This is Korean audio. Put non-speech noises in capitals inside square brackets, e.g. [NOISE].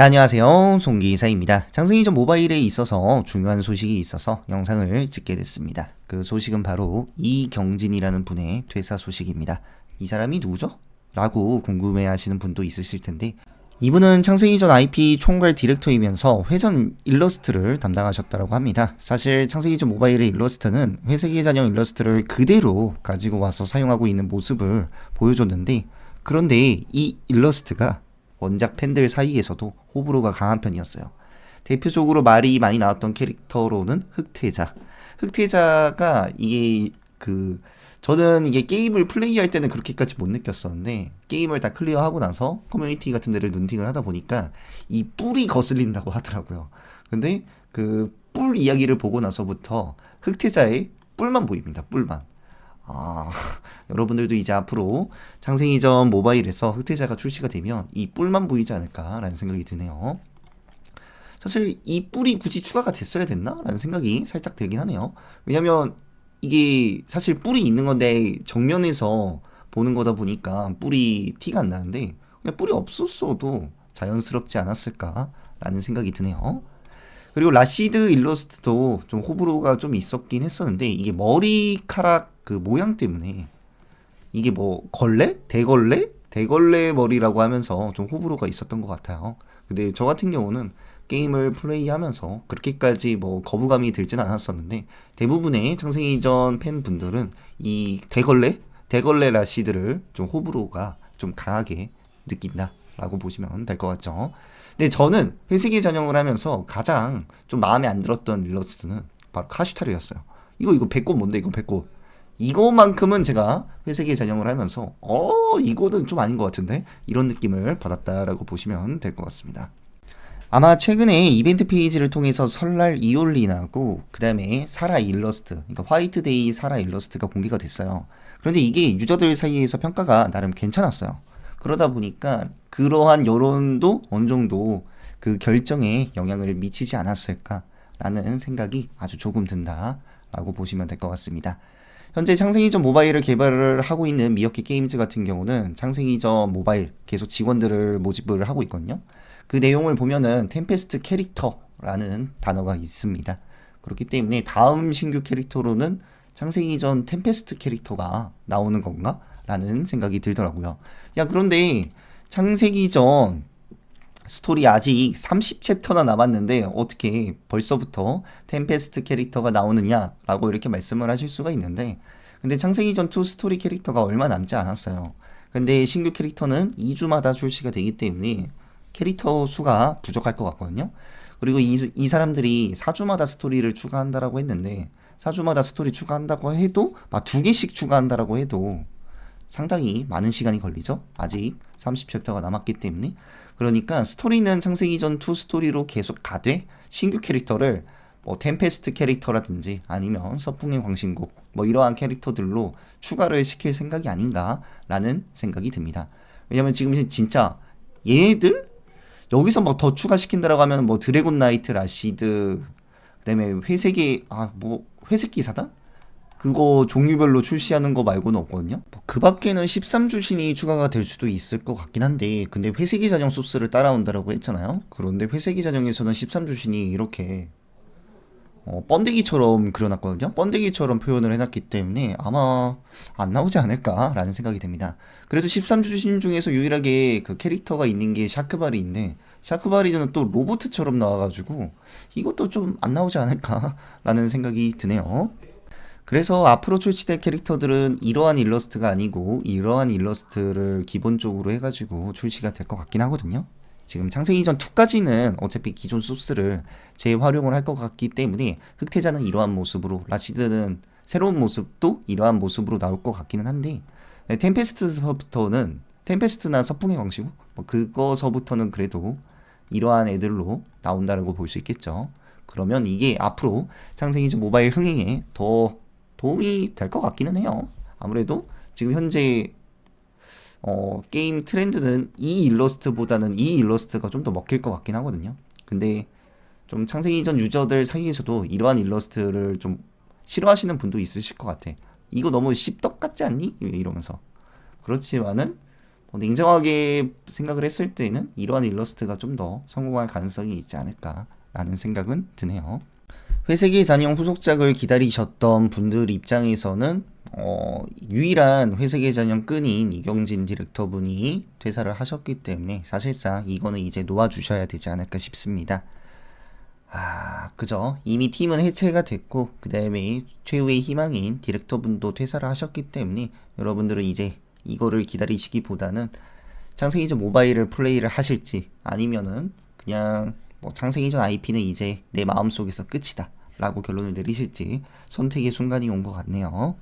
자, 안녕하세요. 송기사입니다. 장승이전 모바일에 있어서 중요한 소식이 있어서 영상을 찍게 됐습니다. 그 소식은 바로 이경진이라는 분의 퇴사 소식입니다. 이 사람이 누구죠? 라고 궁금해 하시는 분도 있으실 텐데, 이분은 창세기전 IP 총괄 디렉터이면서 회전 일러스트를 담당하셨다고 합니다. 사실 창세기전 모바일의 일러스트는 회색의 잔영 일러스트를 그대로 가지고 와서 사용하고 있는 모습을 보여줬는데, 그런데 이 일러스트가 원작 팬들 사이에서도 호불호가 강한 편이었어요. 대표적으로 말이 많이 나왔던 캐릭터로는 흑태자. 흑태자가 이게 그 저는 이게 게임을 플레이할 때는 그렇게까지 못 느꼈었는데 게임을 다 클리어하고 나서 커뮤니티 같은 데를 눈팅을 하다 보니까 이 뿔이 거슬린다고 하더라고요. 근데 그 뿔 이야기를 보고 나서부터 흑태자의 뿔만 보입니다. 뿔만. 아, [LAUGHS] 여러분들도 이제 앞으로 창생이전 모바일에서 흑태자가 출시가 되면 이 뿔만 보이지 않을까라는 생각이 드네요. 사실 이 뿔이 굳이 추가가 됐어야 됐나 라는 생각이 살짝 들긴 하네요. 왜냐면 이게 사실 뿔이 있는 건데 정면에서 보는 거다 보니까 뿔이 티가 안 나는데 그냥 뿔이 없었어도 자연스럽지 않았을까라는 생각이 드네요. 그리고 라시드 일러스트도 좀 호불호가 좀 있었긴 했었는데 이게 머리카락 그 모양 때문에 이게 뭐 걸레? 대걸레? 대걸레 머리라고 하면서 좀 호불호가 있었던 것 같아요. 근데 저 같은 경우는 게임을 플레이하면서 그렇게까지 뭐 거부감이 들진 않았었는데 대부분의 창생이전 팬분들은 이 대걸레? 대걸레 라시드를 좀 호불호가 좀 강하게 느낀다라고 보시면 될 것 같죠. 근데 저는 회색의 전형을 하면서 가장 좀 마음에 안 들었던 일러스트는 바로 카슈타르였어요. 이거 이거 배꼽 뭔데 이거 배꼽. 이거만큼은 제가 회색의 전형을 하면서 어 이거는 좀 아닌 것 같은데 이런 느낌을 받았다라고 보시면 될 것 같습니다. 아마 최근에 이벤트 페이지를 통해서 설날 이올리나고 그 다음에 사라 일러스트, 그러니까 화이트데이 사라 일러스트가 공개가 됐어요. 그런데 이게 유저들 사이에서 평가가 나름 괜찮았어요. 그러다 보니까 그러한 여론도 어느 정도 그 결정에 영향을 미치지 않았을까라는 생각이 아주 조금 든다라고 보시면 될 것 같습니다. 현재 창생이전 모바일을 개발을 하고 있는 미어키 게임즈 같은 경우는 창생이전 모바일 계속 직원들을 모집을 하고 있거든요. 그 내용을 보면은 템페스트 캐릭터라는 단어가 있습니다. 그렇기 때문에 다음 신규 캐릭터로는 창생이전 템페스트 캐릭터가 나오는 건가? 라는 생각이 들더라고요. 야, 그런데 창세기 전 스토리 아직 30챕터나 남았는데 어떻게 벌써부터 템페스트 캐릭터가 나오느냐라고 이렇게 말씀을 하실 수가 있는데 근데 창세기 전투 스토리 캐릭터가 얼마 남지 않았어요. 근데 신규 캐릭터는 2주마다 출시가 되기 때문에 캐릭터 수가 부족할 것 같거든요. 그리고 이, 이 사람들이 4주마다 스토리를 추가한다라고 했는데 4주마다 스토리 추가한다고 해도 막 두 개씩 추가한다라고 해도 상당히 많은 시간이 걸리죠. 아직 30챕터가 남았기 때문에. 그러니까 스토리는 창세기 전 2 스토리로 계속 가되 신규 캐릭터를 뭐 템페스트 캐릭터라든지 아니면 서풍의 광신곡 뭐 이러한 캐릭터들로 추가를 시킬 생각이 아닌가라는 생각이 듭니다. 왜냐면 지금 진짜 얘들 여기서 뭐더 추가시킨다라고 하면 뭐 드래곤 나이트 라시드 그다음에 회색이 아뭐 회색 기사단 그거 종류별로 출시하는 거 말고는 없거든요. 뭐 그 밖에는 13주신이 추가가 될 수도 있을 것 같긴 한데, 근데 회색이 자정 소스를 따라온다라고 했잖아요. 그런데 회색이 자정에서는 13주신이 이렇게 어, 번데기처럼 그려놨거든요. 번데기처럼 표현을 해놨기 때문에 아마 안 나오지 않을까라는 생각이 듭니다. 그래도 13주신 중에서 유일하게 그 캐릭터가 있는 게 샤크바리인데 샤크바리는 또 로보트처럼 나와가지고 이것도 좀 안 나오지 않을까라는 생각이 드네요. 그래서 앞으로 출시될 캐릭터들은 이러한 일러스트가 아니고 이러한 일러스트를 기본적으로 해가지고 출시가 될 것 같긴 하거든요. 지금 창세기 전 2까지는 어차피 기존 소스를 재활용을 할 것 같기 때문에 흑태자는 이러한 모습으로 라시드는 새로운 모습도 이러한 모습으로 나올 것 같기는 한데 네, 템페스트서부터는 템페스트나 서풍의 광시고 뭐 그거서부터는 그래도 이러한 애들로 나온다라고 볼 수 있겠죠. 그러면 이게 앞으로 창생이전 모바일 흥행에 더 도움이 될 것 같기는 해요. 아무래도 지금 현재 어, 게임 트렌드는 이 일러스트보다는 이 일러스트가 좀 더 먹힐 것 같긴 하거든요. 근데 좀 창세기 이전 유저들 사이에서도 이러한 일러스트를 좀 싫어하시는 분도 있으실 것 같아. 이거 너무 씹덕 같지 않니? 이러면서. 그렇지만은 뭐 냉정하게 생각을 했을 때는 이러한 일러스트가 좀 더 성공할 가능성이 있지 않을까라는 생각은 드네요. 회색의 잔영 후속작을 기다리셨던 분들 입장에서는 어, 유일한 회색의 잔영 끈인 이경진 디렉터분이 퇴사를 하셨기 때문에 사실상 이거는 이제 놓아주셔야 되지 않을까 싶습니다. 아, 그죠. 이미 팀은 해체가 됐고, 그 다음에 최후의 희망인 디렉터분도 퇴사를 하셨기 때문에 여러분들은 이제 이거를 기다리시기보다는 창생이전 모바일을 플레이를 하실지 아니면은 그냥 뭐 창생 이전 IP는 이제 내 마음속에서 끝이다 라고 결론을 내리실지 선택의 순간이 온 것 같네요.